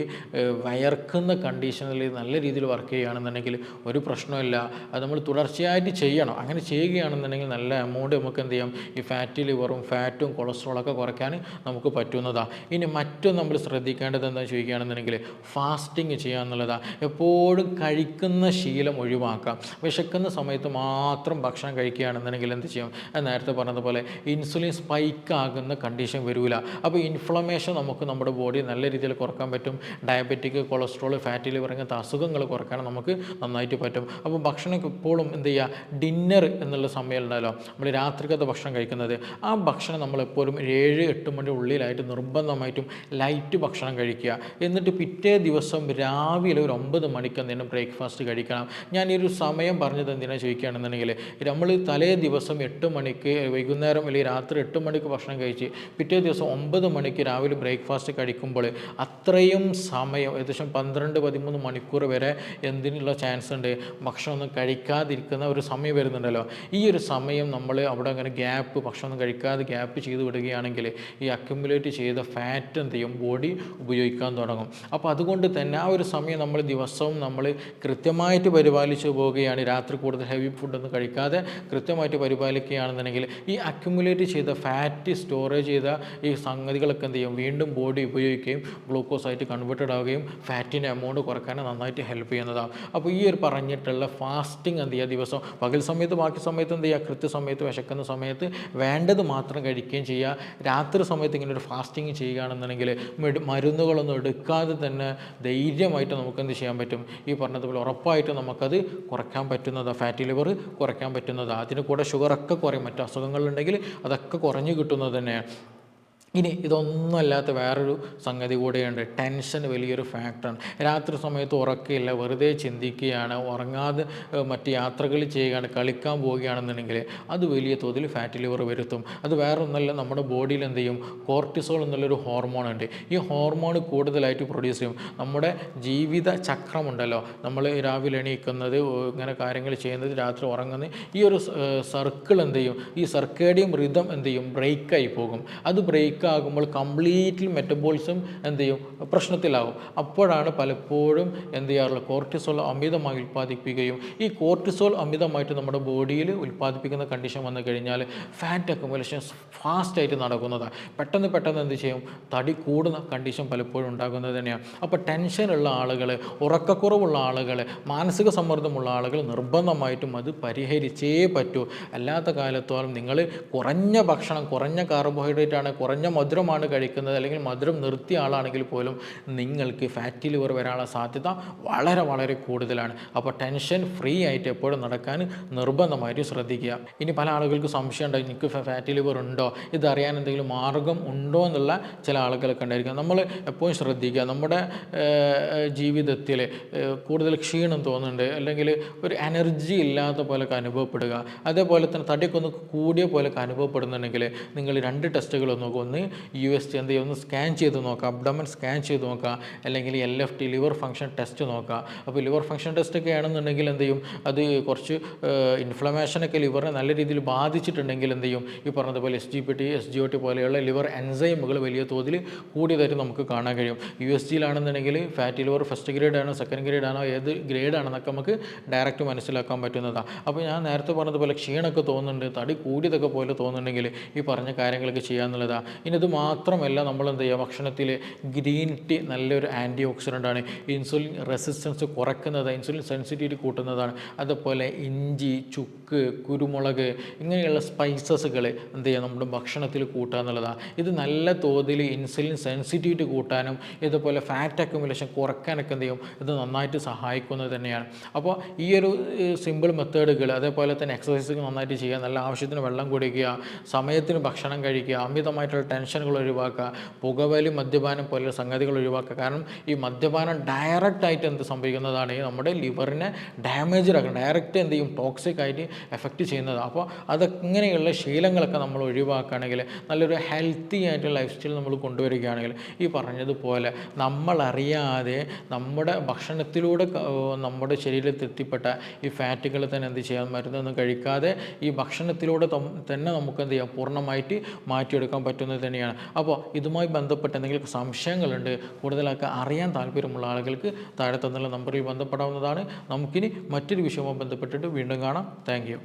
വയർക്കുന്ന കണ്ടീഷനിൽ നല്ല രീതിയിൽ വർക്ക് ചെയ്യുകയാണെന്നുണ്ടെങ്കിൽ ഒരു പ്രശ്നമില്ല അത് നമ്മൾ തുടർച്ചയായിട്ട് ചെയ്യണം. അങ്ങനെ ചെയ്യുകയാണെന്നുണ്ടെങ്കിൽ നല്ല എമൗണ്ട് നമുക്ക് എന്ത് ചെയ്യാം? ഈ ഫാറ്റി ലിവറും ഫാറ്റും കൊളസ്ട്രോളൊക്കെ കുറയ്ക്കാൻ നമുക്ക് പറ്റുന്നതാണ് ഇനി മറ്റും നമ്മൾ ശ്രദ്ധിക്കേണ്ടത് എന്താ ചോദിക്കുകയാണെന്നുണ്ടെങ്കിൽ ഫാസ്റ്റിംഗ് ചെയ്യുക എന്നുള്ളതാണ് എപ്പോഴും കഴിക്കുന്ന ശീലം ഒഴിവാക്കാം. വിശക്കുന്ന സമയത്ത് മാത്രം ഭക്ഷണം കഴിക്കുകയാണെന്നുണ്ടെങ്കിൽ എന്ത് ചെയ്യും? നേരത്തെ പറഞ്ഞതുപോലെ ഇൻസുലിൻ സ്പൈക്ക് ആകുന്ന കണ്ടീഷൻ വരില്ല അപ്പോൾ ഇൻഫ്ലമേഷൻ നമുക്ക് നമ്മുടെ ബോഡി നല്ല രീതിയിൽ കുറയ്ക്കാൻ പറ്റും. ഡയബറ്റിക് കൊളസ്ട്രോൾ ഫാറ്റി ലിവർ ഇങ്ങനത്തെ അസുഖങ്ങൾ കുറയ്ക്കാൻ നമുക്ക് നന്നായിട്ട് പറ്റും. അപ്പോൾ ഭക്ഷണം എപ്പോഴും എന്ത് ചെയ്യുക? ഡിന്നർ എന്നുള്ള സമയം ഉണ്ടല്ലോ. നമ്മൾ രാത്രിക്കത്തെ ഭക്ഷണം കഴിക്കുന്നത്. ആ ഭക്ഷണം നമ്മൾ എപ്പോഴും ഏഴ് എട്ട് മണി ഉള്ളിലായിട്ട് നിർബന്ധമായിട്ടും ലൈറ്റ് ഭക്ഷണം കഴിക്കുക. എന്നിട്ട് പിറ്റേ ദിവസം രാവിലെ ഒരു ഒമ്പത് മണിക്ക് എന്തെങ്കിലും ബ്രേക്ക്ഫാസ്റ്റ് കഴിക്കണം. ഞാൻ ഈ ഒരു സമയം പറഞ്ഞത് എന്തിനാണ് ചോദിക്കുകയാണെന്നുണ്ടെങ്കിൽ നമ്മൾ തലേ ദിവസം എട്ട് മണിക്ക് വൈകുന്നേരം അല്ലെങ്കിൽ രാത്രി എട്ട് മണിക്ക് ഭക്ഷണം കഴിച്ച് പിറ്റേ ദിവസം ഒമ്പത് മണിക്ക് രാവിലെ ബ്രേക്ക്ഫാസ്റ്റ് കഴിക്കുമ്പോൾ അത്രയും സമയം ഏകദേശം പന്ത്രണ്ട് പതിമൂന്ന് മണിക്കൂർ വരെ എന്തിനുള്ള ചാൻസ് ഉണ്ട്? ഭക്ഷണം ഒന്നും കഴിക്കാതിരിക്കുന്ന ഒരു സമയം വരുന്നുണ്ടല്ലോ. ഈ ഒരു സമയം നമ്മൾ അവിടെ അങ്ങനെ ഗ്യാപ്പ് ഭക്ഷണം കഴിക്കാതെ ഗ്യാപ്പ് ചെയ്ത് വിടുകയാണെങ്കിൽ ഈ അക്യുമുലേറ്റ് ചെയ്ത ഫാറ്റ് എന്ത് ചെയ്യും? ബോഡി ഉപയോഗിക്കാൻ തുടങ്ങും. അപ്പോൾ അതുകൊണ്ട് തന്നെ ആ ഒരു സമയം നമ്മൾ ദിവസവും നമ്മൾ കൃത്യമായിട്ട് പരിപാലിച്ച് പോവുകയാണ്. രാത്രി കൂടുതൽ ഹെവി ഫുഡൊന്നും കഴിക്കാതെ കൃത്യമായിട്ട് പരിപാലിക്കുകയാണെന്നുണ്ടെങ്കിൽ ഈ അക്യുമുലേറ്റ് ചെയ്ത ഫാറ്റ് സ്റ്റോറേജ് ചെയ്ത ഈ സംഗതികളൊക്കെ എന്ത് ചെയ്യും? വീണ്ടും ബോഡി ഉപയോഗിക്കുകയും ഗ്ലൂക്കോസ് ആയിട്ട് കൺവേർട്ടഡ് ആവുകയും ഫാറ്റിന്റെ എമൗണ്ട് കുറയ്ക്കാനും നന്നായിട്ട് ഹെൽപ്പ് ചെയ്യുന്നതാണ് അപ്പോൾ ഈ ഒരു പറഞ്ഞിട്ടുള്ള ഫാസ്റ്റിംഗ് എന്ത് ചെയ്യുക? ദിവസം പകൽ സമയത്ത് ബാക്കി സമയത്ത് എന്ത് ചെയ്യുക? കൃത്യസമയത്ത് വിശക്കുന്ന സമയത്ത് വേണ്ടത് മാത്രം കഴിക്കുകയും ചെയ്യുക. രാത്രി സമയത്ത് ഇങ്ങനെ ഒരു ഫാസ്റ്റിംഗ് ചെയ്യുകയാണെന്നുണ്ടെങ്കിൽ മരുന്നുകളൊന്നും എടുക്കാതെ തന്നെ ധൈര്യമായിട്ട് നമുക്ക് എന്ത് ചെയ്യാൻ പറ്റും? ഈ പറഞ്ഞതുപോലെ ഉറപ്പായിട്ട് നമുക്കത് കുറയ്ക്കാൻ പറ്റുന്നതാണ് ഫാറ്റി ലിവർ കുറയ്ക്കാൻ പറ്റുന്നതാണ് അതിന് കൂടെ ഷുഗറൊക്കെ കുറയും മറ്റു അസുഖങ്ങളുണ്ടെങ്കിൽ അതൊക്കെ കുറഞ്ഞു കിട്ടുന്നത് തന്നെയാണ് ഇനി ഇതൊന്നുമല്ലാത്ത വേറൊരു സംഗതി കൂടെയുണ്ട്. ടെൻഷൻ വലിയൊരു ഫാക്ടറാണ്. രാത്രി സമയത്ത് ഉറക്കമില്ല വെറുതെ ചിന്തിക്കുകയാണ് ഉറങ്ങാതെ മറ്റ് യാത്രകൾ ചെയ്യുകയാണ് കളിക്കാൻ പോവുകയാണെന്നുണ്ടെങ്കിൽ അത് വലിയ തോതിൽ ഫാറ്റ് ലിവർ വരുത്തും. അത് വേറെ ഒന്നല്ല നമ്മുടെ ബോഡിയിൽ എന്ത് ചെയ്യും? കോർട്ടിസോൾ എന്നുള്ളൊരു ഹോർമോൺ ഉണ്ട്. ഈ ഹോർമോൺ കൂടുതലായിട്ട് പ്രൊഡ്യൂസ് ചെയ്യും. നമ്മുടെ ജീവിത ചക്രമുണ്ടല്ലോ. നമ്മൾ രാവിലെ എണീക്കുന്നത് ഇങ്ങനെ കാര്യങ്ങൾ ചെയ്യുന്നത് രാത്രി ഉറങ്ങുന്നത് ഈ ഒരു സർക്കിൾ എന്ത് ചെയ്യും? ഈ സർക്കേഡിയം റിതം എന്ത് ചെയ്യും? ബ്രേക്കായി പോകും. അത് ബ്രേക്ക് ആകുമ്പോൾ കംപ്ലീറ്റ്ലി മെറ്റബോളിസം എന്ത് ചെയ്യും? പ്രശ്നത്തിലാകും. അപ്പോഴാണ് പലപ്പോഴും എന്ത് ചെയ്യാറുള്ളത്? കോർട്ടിസോൾ അമിതമായി ഉൽപ്പാദിപ്പിക്കുകയും ഈ കോർട്ടിസോൾ അമിതമായിട്ട് നമ്മുടെ ബോഡിയിൽ ഉൽപ്പാദിപ്പിക്കുന്ന കണ്ടീഷൻ വന്നു കഴിഞ്ഞാൽ ഫാറ്റ് അക്കുമുലേഷൻ ഫാസ്റ്റായിട്ട് നടക്കുന്നതാണ്. പെട്ടെന്ന് പെട്ടെന്ന് എന്ത് ചെയ്യും? തടി കൂടുന്ന കണ്ടീഷൻ പലപ്പോഴും ഉണ്ടാകുന്നത് തന്നെയാണ്. അപ്പോൾ ടെൻഷനുള്ള ആളുകൾ ഉറക്കക്കുറവുള്ള ആളുകൾ മാനസിക സമ്മർദ്ദമുള്ള ആളുകൾ നിർബന്ധമായിട്ടും അത് പരിഹരിച്ചേ പറ്റൂ. അല്ലാത്ത കാലത്തോളം നിങ്ങൾ കുറഞ്ഞ ഭക്ഷണം കുറഞ്ഞ കാർബോഹൈഡ്രേറ്റ് ആണ് കുറഞ്ഞ മധുരമാണ് കഴിക്കുന്നത് അല്ലെങ്കിൽ മധുരം നിർത്തിയ ആളാണെങ്കിൽ പോലും നിങ്ങൾക്ക് ഫാറ്റി ലിവർ വരാനുള്ള സാധ്യത വളരെ വളരെ കൂടുതലാണ്. അപ്പോൾ ടെൻഷൻ ഫ്രീ ആയിട്ട് എപ്പോഴും നടക്കാൻ നിർബന്ധമായിട്ട് ശ്രദ്ധിക്കുക. ഇനി പല ആളുകൾക്ക് സംശയം ഉണ്ടോ എനിക്ക് ഫാറ്റി ലിവർ ഉണ്ടോ? ഇതറിയാൻ എന്തെങ്കിലും മാർഗം ഉണ്ടോ എന്നുള്ള ചില ആളുകളൊക്കെ ഉണ്ടായിരിക്കും. നമ്മൾ എപ്പോഴും ശ്രദ്ധിക്കുക. നമ്മുടെ ജീവിതത്തിൽ കൂടുതൽ ക്ഷീണം തോന്നുന്നുണ്ട് അല്ലെങ്കിൽ ഒരു എനർജി ഇല്ലാത്ത പോലൊക്കെ അനുഭവപ്പെടുക. അതേപോലെ തന്നെ തടിയൊക്കെ കൂടിയ പോലൊക്കെ അനുഭവപ്പെടുന്നുണ്ടെങ്കിൽ നിങ്ങൾ രണ്ട് ടെസ്റ്റുകൾ നോക്കുക. ഒന്ന് ഒന്ന് യു എസ് എന്ത് ചെയ്യുക? ഒന്ന് സ്കാൻ ചെയ്ത് നോക്കുക അബ്ഡമൻ സ്കാൻ ചെയ്ത് നോക്കുക അല്ലെങ്കിൽ L F T liver function test നോക്കുക അപ്പോൾ ലിവർ ഫംഗ്ഷൻ ടെസ്റ്റ് ഒക്കെ ആണെന്നുണ്ടെങ്കിൽ എന്ത് ചെയ്യും? അത് കുറച്ച് ഇൻഫ്ലമേഷനൊക്കെ ലിവറിനെ നല്ല രീതിയിൽ ബാധിച്ചിട്ടുണ്ടെങ്കിൽ എന്ത് ചെയ്യും? ഈ പറഞ്ഞതുപോലെ S G P T S G O T പോലെയുള്ള ലിവർ എൻസൈമുകൾ വലിയ തോതിൽ കൂടിയതായിട്ട് നമുക്ക് കാണാൻ കഴിയും. യു എസ് ജിയിലാണെന്നുണ്ടെങ്കിൽ ഫാറ്റി ലിവർ ഫസ്റ്റ് ഗ്രേഡ് ആണോ സെക്കൻഡ് ഗ്രേഡ് ആണോ ഏത് ഗ്രേഡ് ആണെന്നൊക്കെ നമുക്ക് ഡയറക്റ്റ് മനസ്സിലാക്കാൻ പറ്റുന്നതാണ് അപ്പോൾ ഞാൻ നേരത്തെ പറഞ്ഞതുപോലെ ക്ഷീണമൊക്കെ തോന്നുന്നുണ്ട് തടി കൂടിയതൊക്കെ പോലെ തോന്നുന്നുണ്ടെങ്കിൽ ഈ പറഞ്ഞ കാര്യങ്ങളൊക്കെ ചെയ്യാന്നുള്ളതാണ് ഇനി ഇത് മാത്രമല്ല നമ്മൾ എന്ത് ചെയ്യുക? ഭക്ഷണത്തിൽ ഗ്രീൻ ടീ നല്ലൊരു ആന്റി ഓക്സിഡന്റ് ആണ്. ഇൻസുലിൻ റെസിസ്റ്റൻസ് കുറയ്ക്കുന്നത് ഇൻസുലിൻ സെൻസിറ്റിവിറ്റി കൂട്ടുന്നതാണ്. അതുപോലെ ഇഞ്ചി ചുക്ക് കുരുമുളക് ഇങ്ങനെയുള്ള സ്പൈസസുകൾ എന്ത് ചെയ്യുക? നമ്മുടെ ഭക്ഷണത്തിൽ കൂട്ടുക എന്നുള്ളതാണ് ഇത് നല്ല തോതിൽ ഇൻസുലിൻ സെൻസിറ്റിവിറ്റി കൂട്ടാനും ഇതുപോലെ ഫാറ്റ് അക്യുമുലേഷൻ കുറയ്ക്കാനൊക്കെ എന്ത് ചെയ്യും? ഇത് നന്നായിട്ട് സഹായിക്കുന്നത് തന്നെയാണ്. അപ്പോൾ ഈ ഒരു സിമ്പിൾ മെത്തേഡുകൾ അതേപോലെ തന്നെ എക്സസൈസുകൾ നന്നായിട്ട് ചെയ്യുക നല്ല ആവശ്യത്തിന് വെള്ളം കുടിക്കുക സമയത്തിന് ഭക്ഷണം കഴിക്കുക അമിതമായിട്ടുള്ള ടെൻഷനുകൾ ഒഴിവാക്കുക പുകവലി മദ്യപാനം പോലുള്ള സംഗതികൾ ഒഴിവാക്കുക. കാരണം ഈ മദ്യപാനം ഡയറക്റ്റായിട്ട് എന്ത് സംഭവിക്കുന്നതാണ്? ഈ നമ്മുടെ ലിവറിനെ ഡാമേജ് ആക്കുക ഡയറക്റ്റ് എന്ത് ചെയ്യും? ടോക്സിക് ആയിട്ട് എഫക്റ്റ് ചെയ്യുന്നത് അപ്പോൾ അതങ്ങനെയുള്ള ശീലങ്ങളൊക്കെ നമ്മൾ ഒഴിവാക്കുകയാണെങ്കിൽ നല്ലൊരു ഹെൽത്തി ആയിട്ട് ലൈഫ് സ്റ്റൈൽ നമ്മൾ കൊണ്ടുവരികയാണെങ്കിൽ ഈ പറഞ്ഞതുപോലെ നമ്മളറിയാതെ നമ്മുടെ ഭക്ഷണത്തിലൂടെ നമ്മുടെ ശരീരത്തിൽ എത്തിപ്പെട്ട ഈ ഫാറ്റുകൾ തന്നെ എന്ത് ചെയ്യാൻ മരുന്നൊന്നും കഴിക്കാതെ ഈ ഭക്ഷണത്തിലൂടെ തന്നെ നമുക്ക് എന്ത് ചെയ്യാം? പൂർണമായിട്ട് മാറ്റിയെടുക്കാൻ പറ്റുന്നത് തന്നെയാണ്. അപ്പോൾ ഇതുമായി ബന്ധപ്പെട്ട് എന്തെങ്കിലും സംശയങ്ങളുണ്ട് കൂടുതലൊക്കെ അറിയാൻ താല്പര്യമുള്ള ആളുകൾക്ക് താഴെ തന്നുള്ള നമ്പറിൽ ബന്ധപ്പെടാവുന്നതാണ്. നമുക്കിനി മറ്റൊരു വിഷയവുമായി ബന്ധപ്പെട്ടിട്ട് വീണ്ടും കാണാം. താങ്ക്